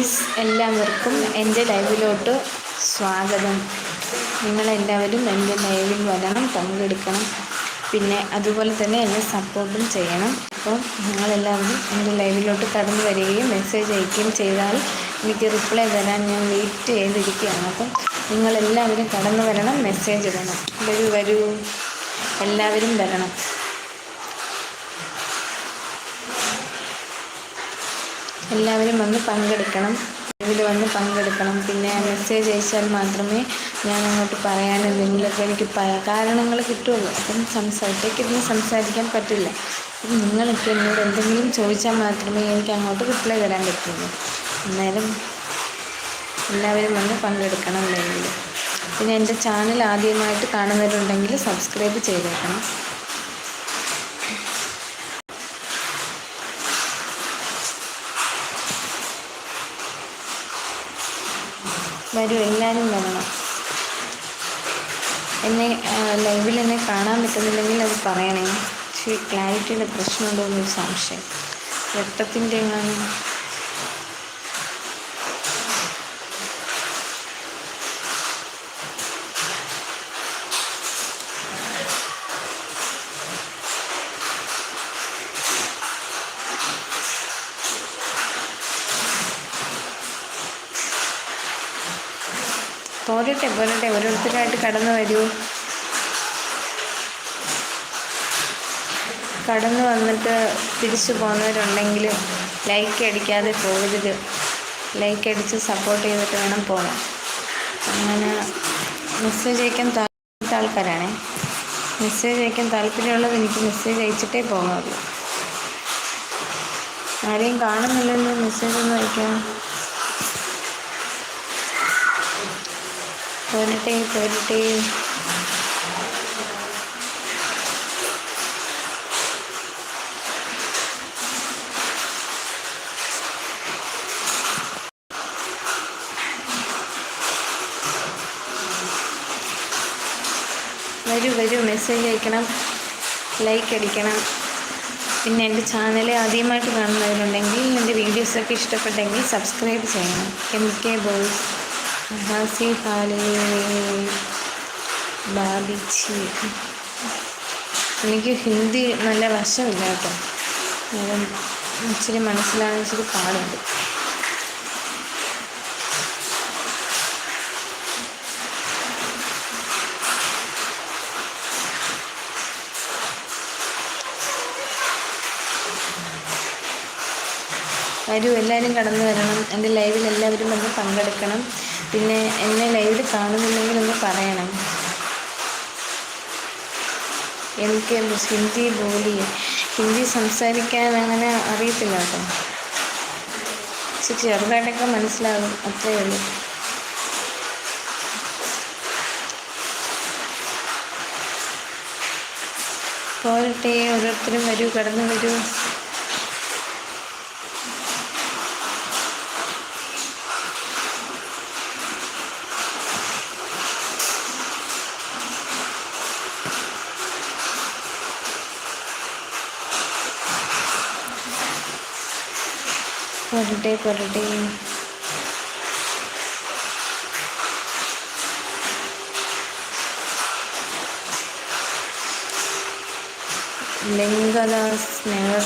Guys എല്ലാവർക്കും എന്റെ ലൈവിലോട്ട് സ്വാഗതം. നിങ്ങളെല്ലാവരും എന്റെ ലൈവിൽ വരണം പങ്കെടുക്കണം. പിന്നെ അതുപോലെ തന്നെ എന്നെ സപ്പോർട്ടും ചെയ്യണം. അപ്പോൾ നിങ്ങളെല്ലാവരും എന്റെ ലൈവിലോട്ട് കടന്നു വരികയും മെസ്സേജ് അയക്കുകയും ചെയ്താൽ എനിക്ക് റിപ്ലൈ തരാൻ ഞാൻ വെയിറ്റ് ചെയ്തിരിക്കുകയാണ്. അപ്പം നിങ്ങളെല്ലാവരും കടന്നു വരണം മെസ്സേജ് ഇടണം. വരൂ വരൂ. എല്ലാവരും വരണം. എല്ലാവരും വന്ന് പങ്കെടുക്കണം. ഇതിൽ വന്ന് പങ്കെടുക്കണം. പിന്നെ മെസ്സേജ് അയച്ചാൽ മാത്രമേ ഞാൻ അങ്ങോട്ട് പറയാൻ എന്തെങ്കിലുമൊക്കെ എനിക്ക് കാരണങ്ങൾ കിട്ടുള്ളൂ. അപ്പം സംസാരിച്ചേക്ക് ഇരുന്ന് സംസാരിക്കാൻ പറ്റില്ല. അപ്പം നിങ്ങളൊക്കെ എന്നോട് എന്തെങ്കിലും ചോദിച്ചാൽ മാത്രമേ എനിക്ക് അങ്ങോട്ട് റിപ്ലൈ തരാൻ പറ്റുള്ളൂ. എന്നാലും എല്ലാവരും വന്ന് പങ്കെടുക്കണം ലൈവിൽ പിന്നെ എന്റെ ചാനൽ ആദ്യമായിട്ട് കാണുന്നവരുണ്ടെങ്കിൽ സബ്സ്ക്രൈബ് ചെയ്തേക്കണം. വരൂ എല്ലാവരും വരണം എന്നെ ലൈവിൽ എന്നെ കാണാൻ പറ്റുന്നില്ലെങ്കിൽ അത് പറയണേ. പക്ഷേ ക്ലാരിറ്റിയുടെ പ്രശ്നമുണ്ടോ എന്നൊരു സംശയം. രക്തത്തിന്റെ എങ്ങനെ പോരട്ടെ പോരട്ടെ ഓരോരുത്തരായിട്ട് കടന്നു വരൂ കടന്നു വന്നിട്ട് തിരിച്ചു പോകുന്നവരുണ്ടെങ്കിൽ ലൈക്ക് അടിക്കാതെ പോകരുത്. ലൈക്ക് അടിച്ച് സപ്പോർട്ട് ചെയ്തിട്ട് വേണം പോകാൻ. അങ്ങനെ മെസ്സേജ് അയക്കാൻ താല്പര്യത്തെ ആൾക്കാരാണേ. മെസ്സേജ് അയക്കാൻ താല്പര്യമുള്ളത് എനിക്ക് മെസ്സേജ് അയച്ചിട്ടേ പോകാറുള്ളൂ ആരെയും കാണുന്നില്ലല്ലോ മെസ്സേജ് ഒന്നും അയക്കാം പോരട്ടെ പോരട്ടെ വരൂ വരൂ മെസ്സേജ് അയക്കണം. ലൈക്ക് അടിക്കണം. പിന്നെ എന്റെ ചാനൽ ആദ്യമായിട്ട് കാണുന്നവരുണ്ടെങ്കിൽ എന്റെ വീഡിയോസൊക്കെ ഇഷ്ടപ്പെട്ടെങ്കിൽ സബ്സ്ക്രൈബ് ചെയ്യണം. എം കെ ബോയ്സ് ഹാസി ഹാലേ ബാബിച്ചി. എനിക്ക് ഹിന്ദി നല്ല വശമില്ല കേട്ടോ. ഇച്ചിരി മനസ്സിലാകാൻ ഇച്ചിരി പാടുണ്ട്. വരൂ എല്ലാവരും കടന്നു വരണം. എന്റെ ലൈവിൽ എല്ലാവരും വന്ന് പങ്കെടുക്കണം. പിന്നെ എന്നെ ലൈവിൽ കാണുന്നുണ്ടെങ്കിൽ ഒന്ന് പറയണം. എനിക്ക് ഹിന്ദി ബോലി ഹിന്ദി സംസാരിക്കാൻ അങ്ങനെ അറിയത്തില്ല കേട്ടോ. പക്ഷെ ചെറുതായിട്ടൊക്കെ മനസ്സിലാകും അത്രയേ ഉള്ളൂ. പോരട്ടെ ഓരോരുത്തരും വരൂ കടന്നു വരൂ. പോരട്ടെ പോരട്ടെ ലിംഗദാസ് നെഹർ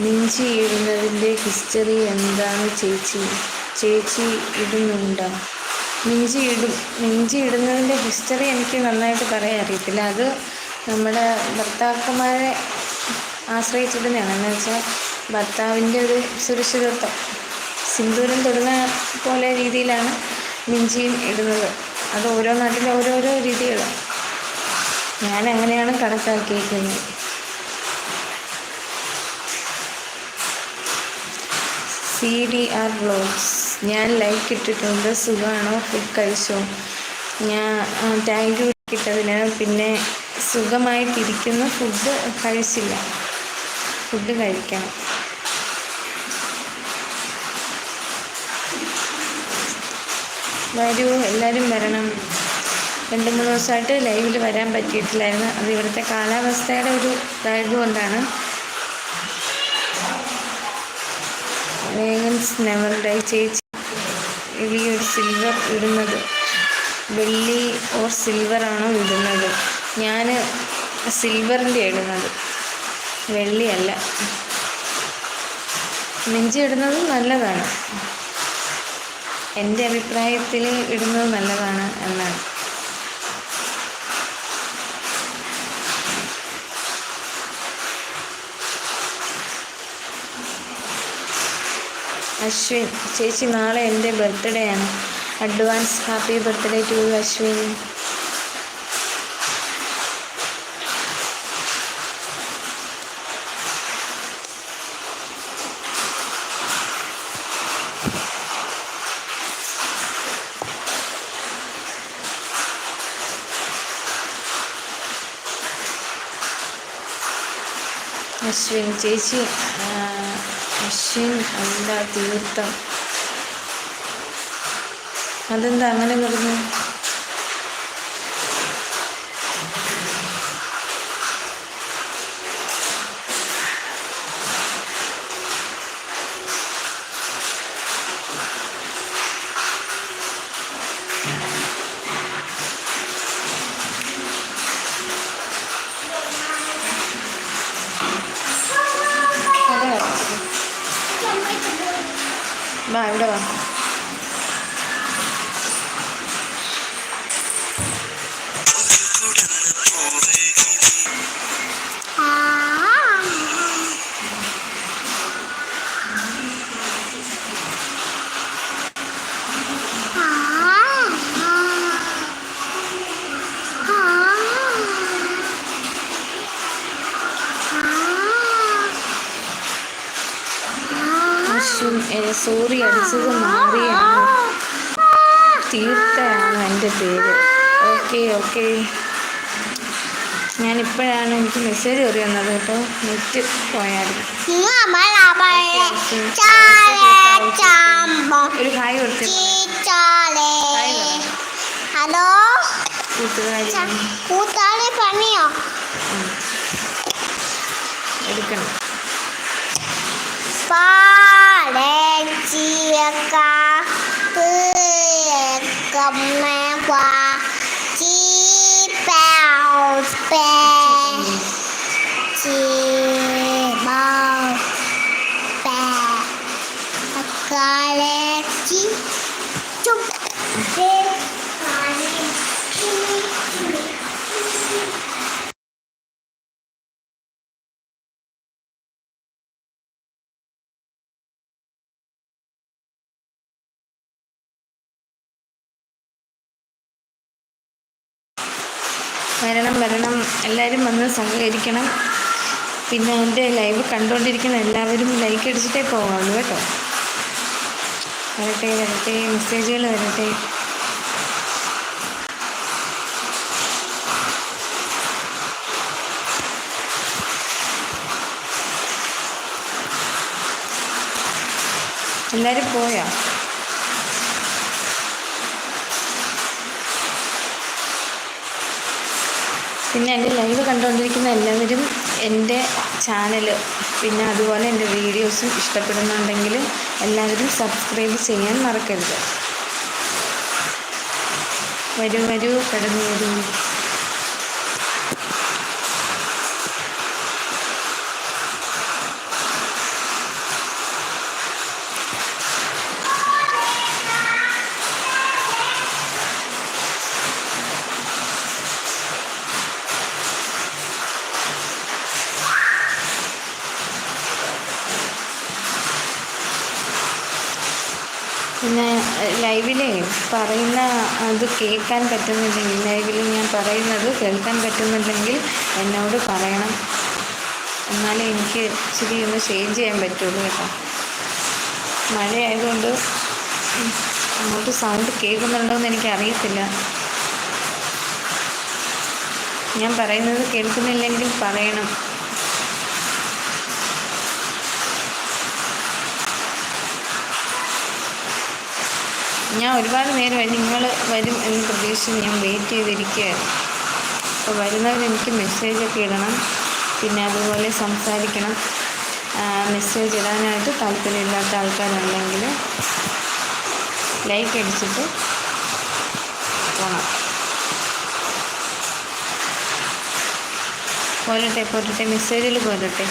മിഞ്ചി ഇടുന്നതിന്റെ ഹിസ്റ്ററി എന്താണ് ചേച്ചി? ചേച്ചി ഇടുന്നുണ്ടോ? മിഞ്ചി ഇടും മിഞ്ചി ഇടുന്നതിന്റെ ഹിസ്റ്ററി എനിക്ക് നന്നായിട്ട് പറയാൻ അറിയത്തില്ല. അത് നമ്മുടെ ഭർത്താക്കന്മാരെ ആശ്രയിച്ചിടുന്നതാണ് എന്ന് വെച്ചാൽ ഭർത്താവിന്റെ ഒരു സുരക്ഷിതത്വം. സിന്ദൂരം തൊടുന്ന പോലെ രീതിയിലാണ് മിഞ്ചിയും ഇടുന്നത്. അത് ഓരോ നാട്ടിലും ഓരോരോ രീതികളാണ് ഞാൻ അങ്ങനെയാണ് കണക്കാക്കിയിരിക്കുന്നത് സി ഡി ആർ ബ്ലോഗ്സ് ഞാൻ ലൈക്ക് ഇട്ടിട്ടുണ്ട്. സുഖമാണോ ഫുഡ് കഴിച്ചോ? ഞാൻ താങ്ക് യു ഇട്ടതിന് പിന്നെ സുഖമായിട്ടിരിക്കുന്ന. ഫുഡ് കഴിച്ചില്ല. ഫുഡ് കഴിക്കണം. വരൂ എല്ലാവരും വരണം. രണ്ട് മൂന്ന് ദിവസമായിട്ട് ലൈവിൽ വരാൻ പറ്റിയിട്ടില്ലായിരുന്നു. അത് ഇവിടുത്തെ കാലാവസ്ഥയുടെ ഒരു ഇതായത് കൊണ്ടാണ് വേഗൻസ് ഡൈ ചേച്ചി ഈ ഒരു സിൽവർ ഇടുന്നത്. വെള്ളി ഓർ സിൽവർ ആണോ ഇടുന്നത്? ഞാൻ സിൽവറിന്റെ ഇടുന്നത്. വെള്ളിയല്ല. നെഞ്ചി ഇടുന്നത് നല്ലതാണ്. എന്റെ അഭിപ്രായത്തിൽ ഇടുന്നത് നല്ലതാണ് എന്നാണ്. അശ്വിൻ ചേച്ചി നാളെ എന്റെ ബർത്ത്ഡേ ആണ്. Advance happy birthday to Ashwin Ashwin ചേച്ചി അശ്വിൻ എന്താ തീർത്ഥം? അതെന്താ അങ്ങനെ പറഞ്ഞു അടിച്ചത് മാറിയാണ്. തീർത്ഥയാണ് എന്റെ പേര്. Okay okay. ഞാനിപ്പോഴാണ് എനിക്ക് മെസ്സേജ് കയറി വന്നത് കേട്ടോ. നെറ്റ് പോയായിരുന്നു ഒരു ഹായ് കൊടുത്ത് ഹലോ? കൂട്ടുകാരി. പണിയോ? എടുക്കണം. ฟ้าแดงเจียกาเพื่อกำแม่กวาจีเป่าแปจี എല്ലാവരും സഹകരിക്കണം പിന്നെ എന്റെ ലൈവ് കണ്ടുകൊണ്ടിരിക്കുന്ന എല്ലാവരും ലൈക്ക് അടിച്ചിട്ടേ പോകാവുള്ളൂ കേട്ടോ. വരട്ടെ വരട്ടെ മെസ്സേജുകൾ വരട്ടെ. എല്ലാവരും പോയോ? പിന്നെ എന്റെ ലൈവ് കണ്ടുകൊണ്ടിരിക്കുന്ന എല്ലാവരും എന്റെ ചാനൽ പിന്നെ അതുപോലെ എന്റെ വീഡിയോസും ഇഷ്ടപ്പെടുന്നുണ്ടെങ്കിൽ എല്ലാവരും സബ്സ്ക്രൈബ് ചെയ്യാൻ മറക്കരുത്. വരൂ വരൂ കടന്നു വരൂ പിന്നെ ലൈവിലെ പറയുന്ന അത് കേൾക്കാൻ പറ്റുന്നില്ലെങ്കിൽ ലൈവിൽ ഞാൻ പറയുന്നത് കേൾക്കാൻ പറ്റുന്നില്ലെങ്കിൽ എന്നോട് പറയണം. എന്നാലേ എനിക്ക് ഇച്ചിരി ഒന്ന് ചേഞ്ച് ചെയ്യാൻ പറ്റുള്ളൂ കേട്ടോ. മഴയായതുകൊണ്ട് അങ്ങോട്ട് സൗണ്ട് കേൾക്കുന്നുണ്ടോ എന്ന് എനിക്ക് ഞാൻ പറയുന്നത് കേൾക്കുന്നില്ലെങ്കിൽ പറയണം. ഞാൻ ഒരുപാട് നേരമായി നിങ്ങൾ വരും എന്ന് പ്രതീക്ഷിച്ച് ഞാൻ വെയിറ്റ് ചെയ്തിരിക്കുകയായിരുന്നു. അപ്പോൾ വരുന്നവരെനിക്ക് മെസ്സേജൊക്കെ ഇടണം പിന്നെ അതുപോലെ സംസാരിക്കണം. മെസ്സേജ് ഇടാനായിട്ട് താല്പര്യമില്ലാത്ത ആൾക്കാരുണ്ടെങ്കിൽ ലൈക്ക് അടിച്ചിട്ട് പോകണം പോരട്ടെ പോരട്ടെ മെസ്സേജിൽ പോരട്ടെ.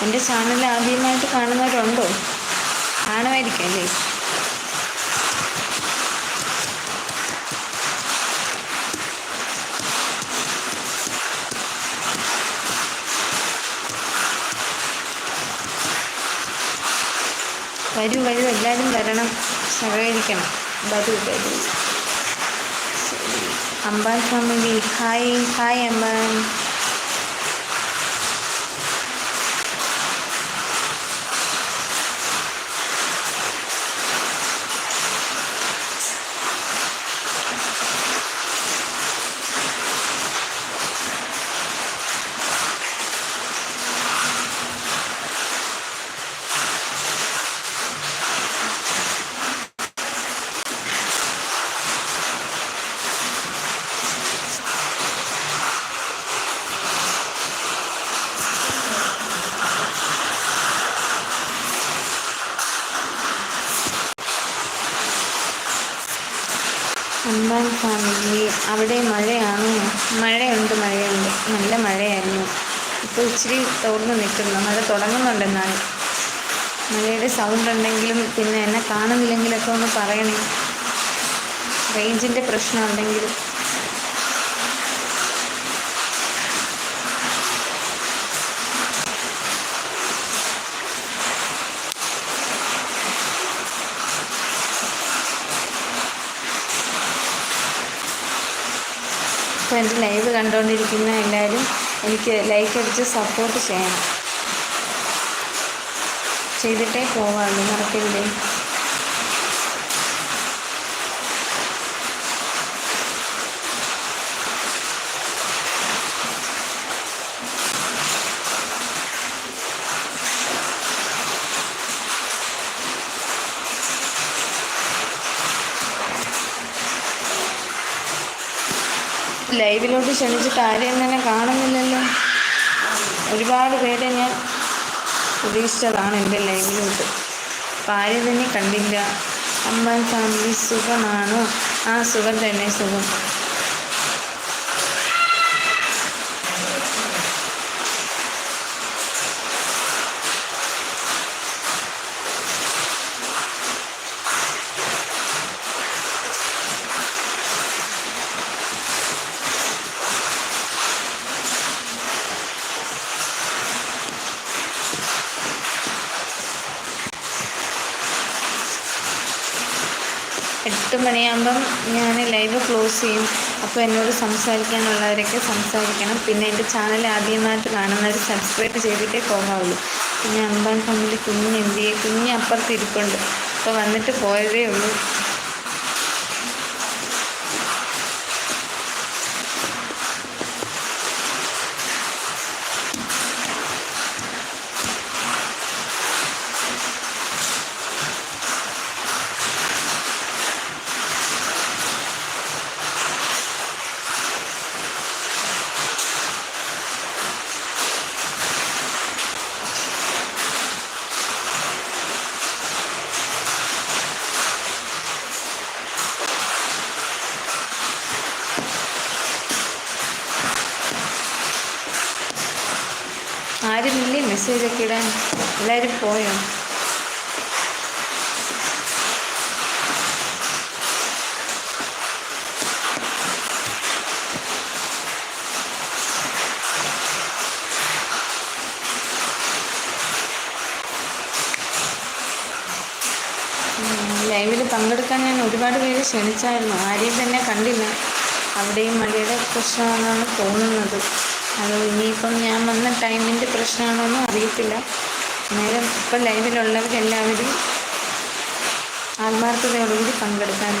എന്റെ ചാനൽ ആദ്യമായിട്ട് കാണുന്നവരുണ്ടോ? കാണുമായിരിക്കും അല്ലേ? വരൂ വരൂ. എല്ലാവരും വരണം. സഹകരിക്കണം. വരൂ വരൂ. Amban family hi hi Amban. തുടങ്ങുന്നുണ്ടെന്നാണ്. മഴയുടെ സൗണ്ട് ഉണ്ടെങ്കിലും പിന്നെ എന്നെ കാണുന്നില്ലെങ്കിലൊക്കെ ഒന്ന് പറയണേ. റേഞ്ചിന്റെ പ്രശ്നം ഉണ്ടെങ്കിലും. അപ്പോൾ എന്റെ ലൈവ് കണ്ടുകൊണ്ടിരിക്കുന്ന എല്ലാവരും എനിക്ക് ലൈക്ക് അടിച്ച് സപ്പോർട്ട് ചെയ്യണം. ചെയ്തിട്ടേ പോവാണ് മറക്കരുതേ ലൈവിലോട്ട് ക്ഷണിച്ചിട്ട് ആരെയും തന്നെ കാണുന്നില്ലല്ലോ. ഒരുപാട് പേരെ ഞാൻ പ്രതീക്ഷിച്ചതാണ് എന്റെ ലൈവ്ലിഹുഡ് ഭാര്യ തന്നെ കണ്ടില്ല. അമ്മ ഫാമിലി സുഖമാണോ? ആ സുഖം തന്നെ സുഖം. എട്ട് മണിയാകുമ്പം ഞാൻ ലൈവ് ക്ലോസ് ചെയ്യും. അപ്പോൾ എന്നോട് സംസാരിക്കാനുള്ളവരൊക്കെ സംസാരിക്കണം. പിന്നെ എന്റെ ചാനൽ ആദ്യമായിട്ട് കാണുന്നവർ സബ്സ്ക്രൈബ് ചെയ്തിട്ടേ പോകാവുള്ളൂ. പിന്നെ അമ്പാൻ ഫാമിലി കുഞ്ഞ് എന്ത് ചെയ്യും കുഞ്ഞ് അപ്പുറത്ത് ഇരിപ്പുണ്ട് അപ്പോൾ വന്നിട്ട് പോയതേ ഉള്ളൂ ആരുമില്ലേ മെസ്സേജൊക്കെ ഇടാൻ എല്ലാവരും പോയോ? ലൈവിൽ പങ്കെടുക്കാൻ ഞാൻ ഒരുപാട് പേര് ക്ഷണിച്ചായിരുന്നു. ആരെയും തന്നെ കണ്ടില്ല. അവിടെയും മഴയുടെ പ്രശ്നമാണെന്നാണ് തോന്നുന്നത്. അത് ഇനിയിപ്പം ഞാൻ വന്ന ടൈമിന്റെ പ്രശ്നമാണോന്നും അറിയത്തില്ല. നേരം ഇപ്പം ലൈവിലുള്ളവരെല്ലാവരും ആത്മാർത്ഥതയോടുകൂടി പങ്കെടുക്കാൻ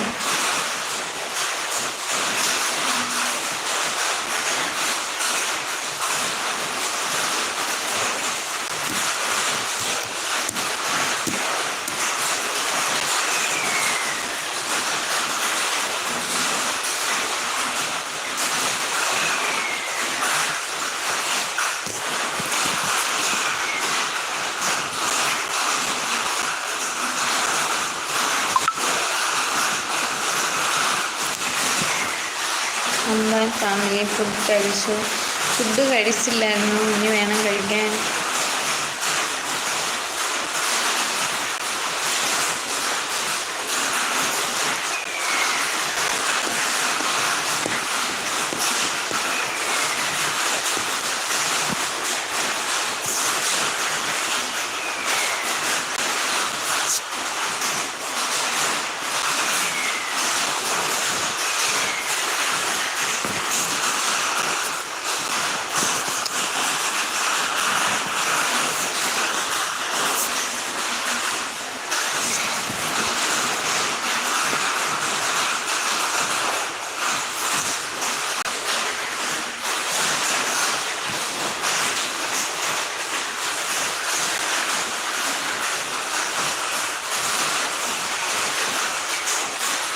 ഫാമിലി ഫുഡ് കഴിച്ചു. ഫുഡ് കഴിച്ചില്ലായിരുന്നു. ഇനി വേണം കഴിക്കാൻ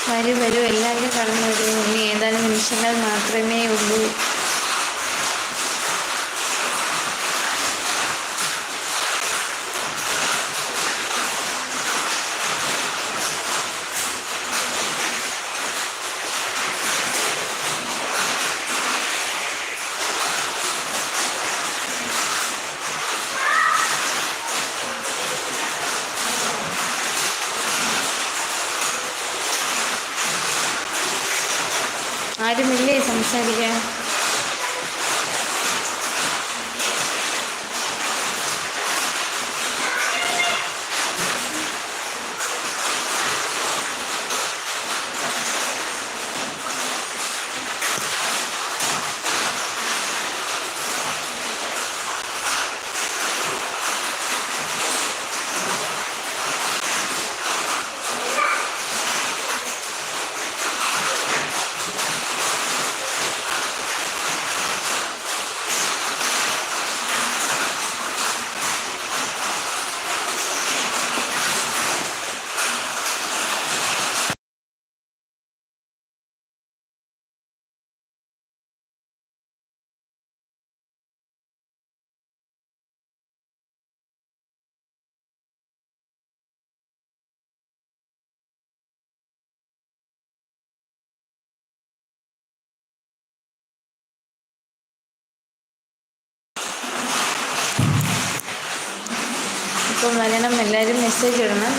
വരൂ വരൂ എല്ലാവരും കടന്നു വരൂ ഇനി ഏതാനും നിമിഷങ്ങൾ മാത്രമേ ഉള്ളൂ ആരുമില്ലേ സംസാരിക്കാൻ? ഇപ്പം വരണം എല്ലാവരും മെസ്സേജ് ഇടണം.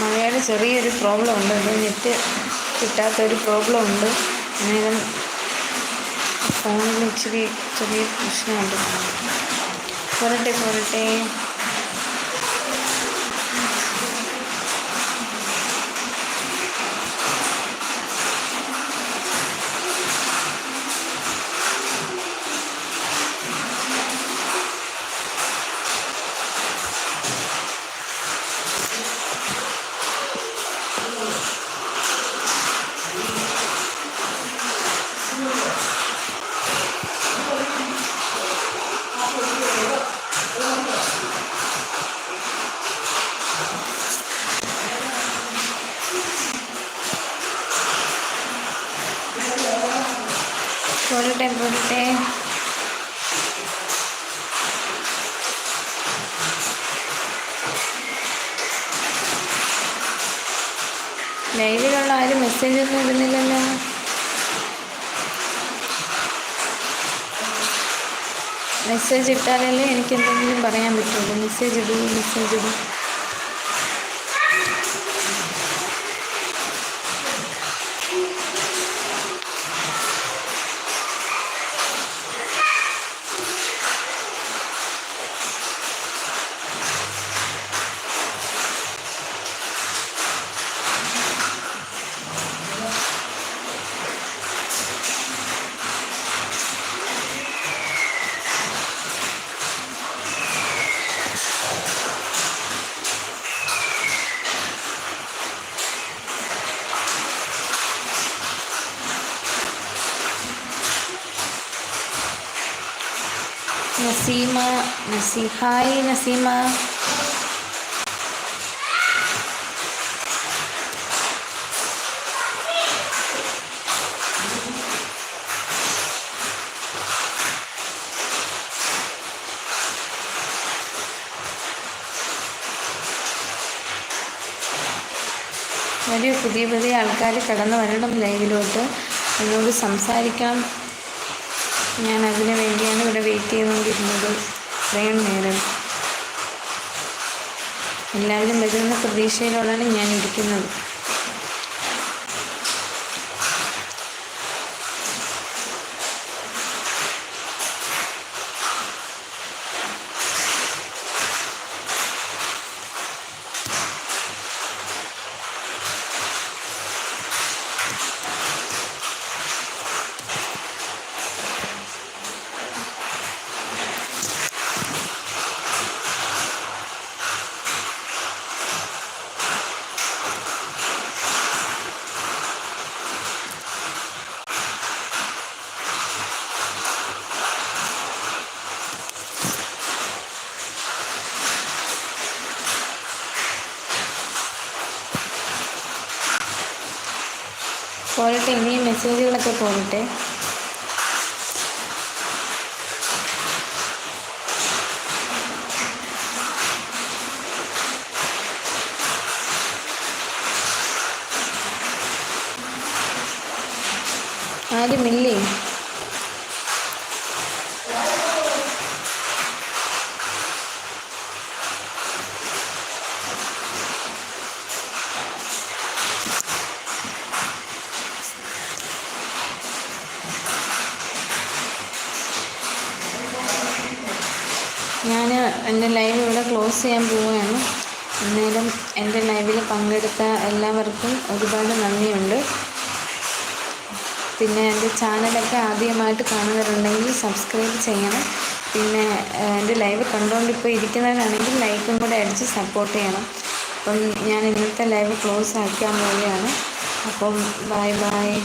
മഴയുടെ ചെറിയൊരു പ്രോബ്ലം ഉണ്ട്. അത് നെറ്റ് കിട്ടാത്തൊരു പ്രോബ്ലം ഉണ്ട്. അന്നേരം ഫോണിൽ ഇച്ചിരി ചെറിയ പ്രശ്നമുണ്ട്. പോരട്ടെ പോരട്ടെ. പോരട്ടെ പോരട്ടെ ലൈവിലുള്ള ആരും മെസ്സേജ് ഒന്നും ഇടുന്നില്ലല്ലോ. മെസ്സേജ് ഇട്ടാലല്ലേ എനിക്ക് എന്തെങ്കിലും പറയാൻ പറ്റുള്ളൂ. മെസ്സേജ് ഇടൂ മെസ്സേജ് ഇടൂ. നസീ ഹായ് നസീമ. ഒരു പുതിയ പുതിയ ആൾക്കാർ കടന്നു വരണം ലൈവിലോട്ട്. എന്നോട് സംസാരിക്കാം ഞാൻ അതിനു വേണ്ടിയാണ് ഇവിടെ വെയിറ്റ് ചെയ്തുകൊണ്ടിരുന്നത്. ഇത്രയും നേരം എല്ലാവരും വരുന്ന പ്രതീക്ഷയിലുള്ളതാണ് ഞാൻ ഇരിക്കുന്നത്. ഇനിയും മെസ്സേജുകളൊക്കെ പോരട്ടെ ആരുമില്ലേ ഞാൻ എന്റെ ലൈവ് ഇവിടെ ക്ലോസ് ചെയ്യാൻ പോവുകയാണ്. അന്നേരം എന്റെ ലൈവിൽ പങ്കെടുത്ത എല്ലാവർക്കും ഒരുപാട് നന്ദിയുണ്ട്. പിന്നെ എന്റെ ചാനലൊക്കെ ആദ്യമായിട്ട് കാണുന്നവരുണ്ടെങ്കിൽ സബ്സ്ക്രൈബ് ചെയ്യണം. പിന്നെ എന്റെ ലൈവ് കണ്ടുകൊണ്ടിപ്പോൾ ഇരിക്കുന്നവരാണെങ്കിൽ ലൈക്കും കൂടെ അടിച്ച് സപ്പോർട്ട് ചെയ്യണം. അപ്പം ഞാൻ ഇന്നത്തെ ലൈവ് ക്ലോസ് ആക്കാൻ പോവുകയാണ്. അപ്പം ബൈ ബൈ.